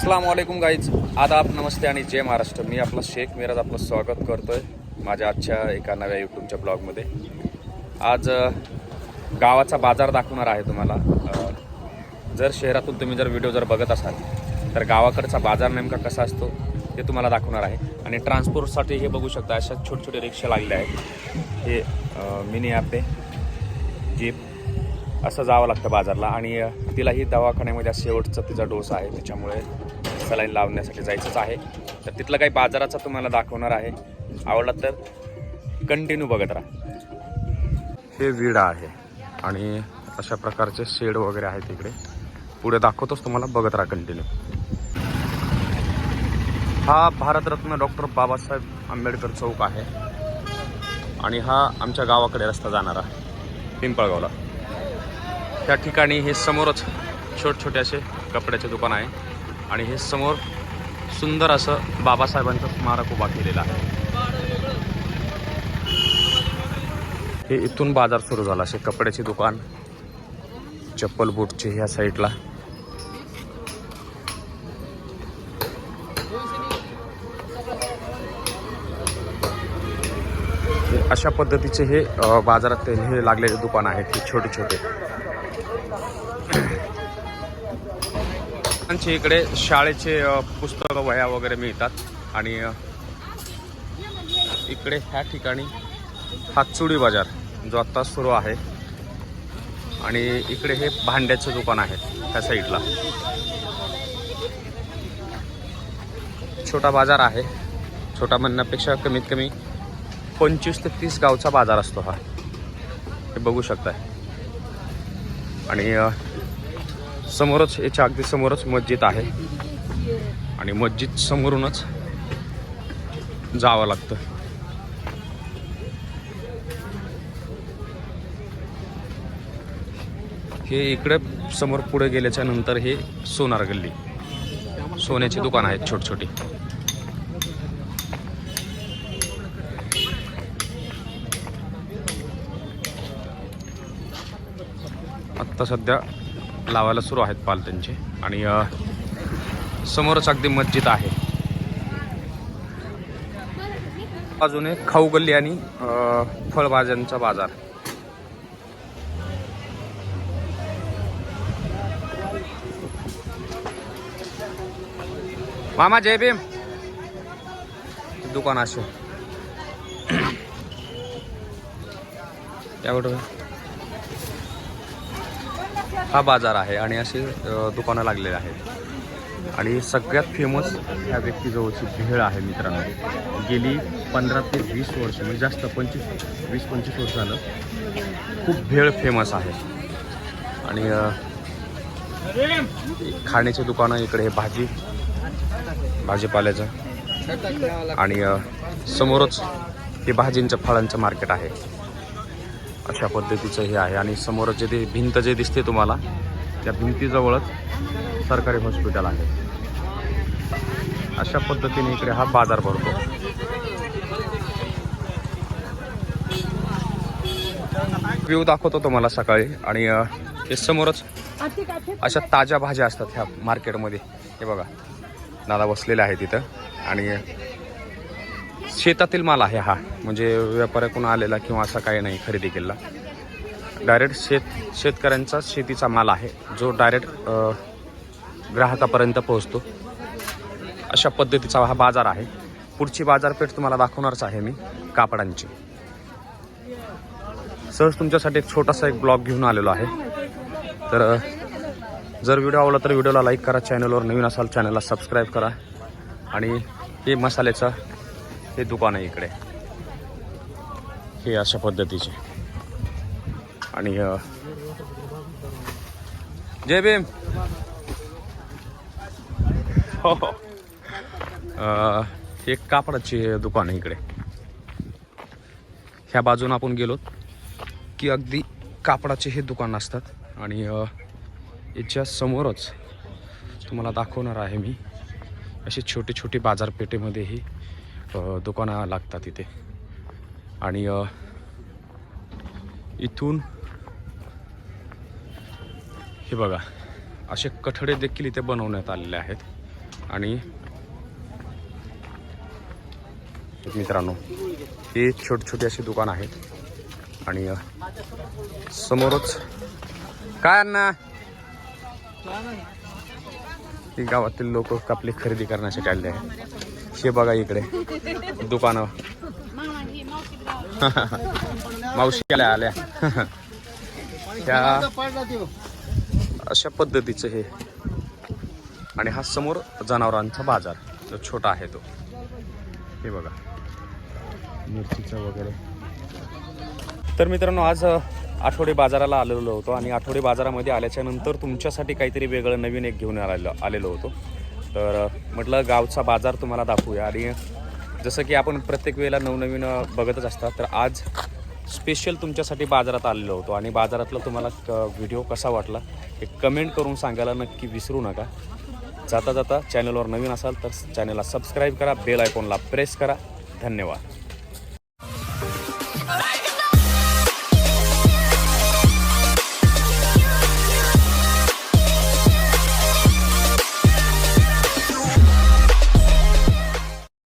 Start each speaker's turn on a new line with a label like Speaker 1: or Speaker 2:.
Speaker 1: अस्सलाम वालेकुम गाईज आदाब नमस्ते आणि जय महाराष्ट्र. मी आपला शेख मिराज आपलं स्वागत करतो आहे माझ्या आजच्या एका नव्या यूट्यूबच्या ब्लॉगमध्ये. आज गावाचा बाजार दाखवणार आहे तुम्हाला. जर शहरातून तुम्ही जर व्हिडिओ जर बघत असाल तर गावाकडचा बाजार नेमका कसा असतो ते तुम्हाला दाखवणार आहे. आणि ट्रान्सपोर्टसाठी हे बघू शकता अशा छोटे छोटे रिक्षा लागले आहेत. हे अ, मिनी ॲपे जीप असं जावं लागतं बाजारला. आणि तिलाही दवाखान्यामध्ये शेवटचा तिचा डोस आहे. त्याच्यामुळे सलाईन लावण्यासाठी जायचंच आहे. तर तिथलं काही बाजाराचा तुम्हाला दाखवणार आहे. आवडला तर कंटिन्यू बघत राहा. हे विडा आहे. आणि अशा प्रकारचे शेड वगैरे आहेत तिकडे पुढे दाखवतोच तुम्हाला. बघत राहा कंटिन्यू. हा भारतरत्न डॉक्टर बाबासाहेब आंबेडकर चौक आहे. आणि हा आमच्या गावाकडे रस्ता जाणारा पिंपळगावला. त्या ठिकाणी हे समोरच छोट छोटे असे कपड्याचे दुकान आहे. आणि हे समोर सुंदर असं बाबासाहेबांचं स्मारक उभा केलेलं आहे. हे इथून बाजार सुरू झाला असे कपड्याचे दुकान चप्पल बूटचे ह्या साईडला. हे अशा पद्धतीचे हे बाजारात हे लागलेले दुकान आहेत हे छोटे छोटे मुलांचे इकडे शाळेचे पुस्तक पुस्तकं वह्या वगैरे मिळतात. आणि इकडे ह्या ठिकाणी हातचुडी बाजार जो आत्ता सुरू आहे. आणि इकडे हे भांड्याचं दुकान आहे त्या साईडला. छोटा बाजार आहे. छोटा म्हणण्यापेक्षा कमीत कमी पंचवीस ते तीस गावचा बाजार असतो हा. हे बघू शकताय. आणि समोरच याच्या अगदी समोरच मस्जिद आहे. आणि मस्जिद समोरूनच जावं लागतं. हे इकडे समोर पुढे गेल्याच्यानंतर हे सोनार गल्ली. सोन्याची दुकान आहेत छोटी छोटी आत्ता सध्या लावायला सुरू आहेत पालत्यांचे आणि समोरच अगदी मस्जिद आहे. बाजूने खाऊ गल्ली आणि फळभाज्यांचा बाजार. मामा जय भीम. दुकान असे याकडं हा बाजार आहे आणि असे दुकानं लागलेले आहेत. आणि सगळ्यात फेमस ह्या व्यक्तीजवळची भेळ आहे मित्रांनो. गेली पंधरा ते वीस वर्ष म्हणजे जास्त पंचवीस वीस पंचवीस वर्ष झालं. खूप भेळ फेमस आहे. आणि खाण्याचे दुकानं इकडे हे भाजी भाजीपाल्याचं. आणि समोरच हे भाजींचं फळांचं मार्केट आहे. अशा पद्धतीचं हे आहे. आणि समोर जे ते भिंत जे दिसते तुम्हाला त्या भिंतीजवळच सरकारी हॉस्पिटल आहे. अशा पद्धतीने इकडे हा बाजार भरतो. व्ह्यू दाखवतो तुम्हाला सकाळी. आणि ते हे समोरच अशा ताज्या भाज्या असतात ह्या मार्केटमध्ये हे बघा दादा बसलेले आहे तिथं आणि शेतातील माल आहे हा. म्हणजे व्यापाऱ्याकडून आलेला किंवा असा काही नाही खरेदी केलेला. डायरेक्ट शेत शेतकऱ्यांचा शेतीचा माल आहे. जो डायरेक्ट ग्राहकापर्यंत पोहोचतो. अशा पद्धतीचा हा बाजार आहे. पुढची बाजारपेठ तुम्हाला दाखवणारच आहे मी कापडांची. सहज तुमच्यासाठी एक छोटासा एक ब्लॉग घेऊन आलेलो आहे. तर जर व्हिडिओ आवडला तर व्हिडिओला लाईक करा चॅनलवर नवीन असाल चॅनलला सबस्क्राईब करा. आणि हे मसाल्याचं हे दुकान आहे इकडे. हे अशा पद्धतीचे. आणि जय भीम. हो हो. हे कापडाचे दुकान आहे इकडे. ह्या बाजून आपण गेलो की अगदी कापडाचे हे दुकान असतात. आणि याच्या समोरच तुम्हाला दाखवणार आहे मी अशी छोटी छोटी बाजारपेठेमध्येही दुकानं लागतात इथे. आणि इथून हे बघा असे कठडे देखील इथे बनवण्यात आलेले आहेत. आणि मित्रांनो ही छोटी छोटी अशी दुकान आहेत. आणि समोरच काय अण्णा? ही गावातील लोक कापली खरेदी करण्यासाठी आले आहे हे बघा इकडे. दुकानं मावशी आल्या आल्या. त्या अशा पद्धतीचं हे. आणि हा समोर जनावरांचा बाजार. जो छोटा आहे तो. हे बघा. मिरचीचा वगैरे. तर मित्रांनो आज आठवडे बाजाराला आलेलो होतो. आणि आठवडे बाजारामध्ये आल्याच्यानंतर तुमच्यासाठी काहीतरी वेगळं नवीन एक घेऊन आलेलो आलेलो होतो. तर म्हटलं गावचा बाजार तुम्हाला दाखवूया. आणि जसं की आपण प्रत्येक वेळेला नवनवीन बघतच असतात तर आज स्पेशल तुमच्यासाठी बाजारात आलेलो होतो. आणि बाजारातला तुम्हाला व्हिडिओ कसा वाटला हे कमेंट करून सांगायला नक्की विसरू नका. जाता जाता चॅनलवर नवीन असाल तर चॅनलला सबस्क्राईब करा बेल आयकॉनला प्रेस करा. धन्यवाद.